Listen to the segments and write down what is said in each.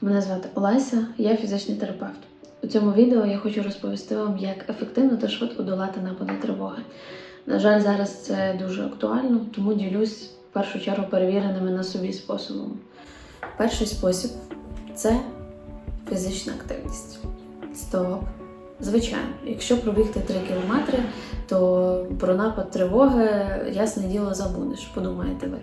Мене звати Олеся, я фізичний терапевт. У цьому відео я хочу розповісти вам, як ефективно та швидко долати напади тривоги. На жаль, зараз це дуже актуально, тому ділюсь в першу чергу перевіреними на собі способами. Перший спосіб це фізична активність. Стоп. Звичайно, якщо пробігти 3 кілометри, то про напад тривоги, ясне діло, забудеш, подумаєте ви.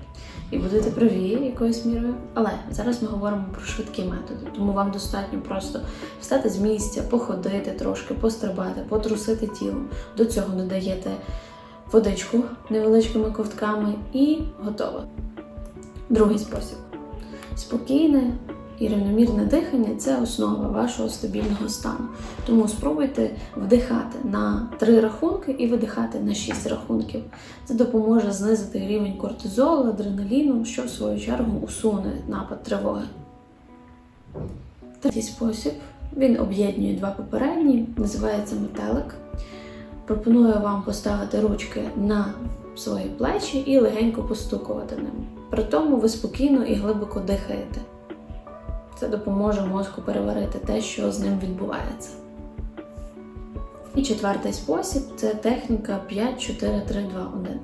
І будете праві якоюсь мірою. Але зараз ми говоримо про швидкі методи, тому вам достатньо просто встати з місця, походити трошки, пострибати, потрусити тілом. До цього додаєте водичку невеличкими ковтками і готово. Другий спосіб. Спокійне і рівномірне дихання це основа вашого стабільного стану. Тому спробуйте вдихати на три рахунки і видихати на шість рахунків. Це допоможе знизити рівень кортизолу, адреналіну, що в свою чергу усуне напад тривоги. Третій спосіб він об'єднує два попередні, називається метелик. Пропоную вам поставити ручки на свої плечі і легенько постукувати ними. При тому ви спокійно і глибоко дихаєте. Це допоможе мозку переварити те, що з ним відбувається. І четвертий спосіб це техніка 5, 4, 3, 2, 1.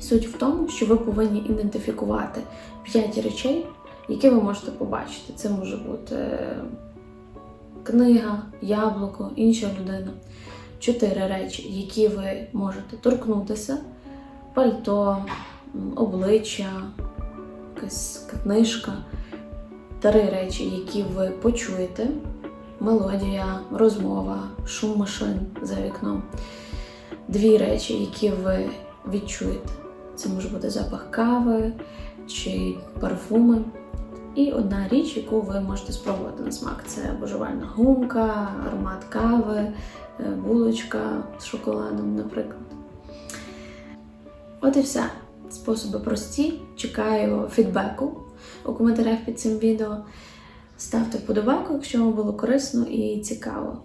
Суть в тому, що ви повинні ідентифікувати 5 речей, які ви можете побачити. Це може бути е, книга, яблуко, інша людина. Чотири речі, які ви можете торкнутися: пальто, обличчя, якась книжка. Три речі, які ви почуєте: мелодія, розмова, шум машин за вікном. Дві речі, які ви відчуєте. Це може бути запах кави чи парфуми. І одна річ, яку ви можете спробувати на смак. Це божевальна гумка, аромат кави, е, булочка з шоколадом, наприклад. От і все. Способи прості. Чекаю фідбеку у коментарях під цим відео. Ставте вподобайку, якщо вам було корисно і цікаво.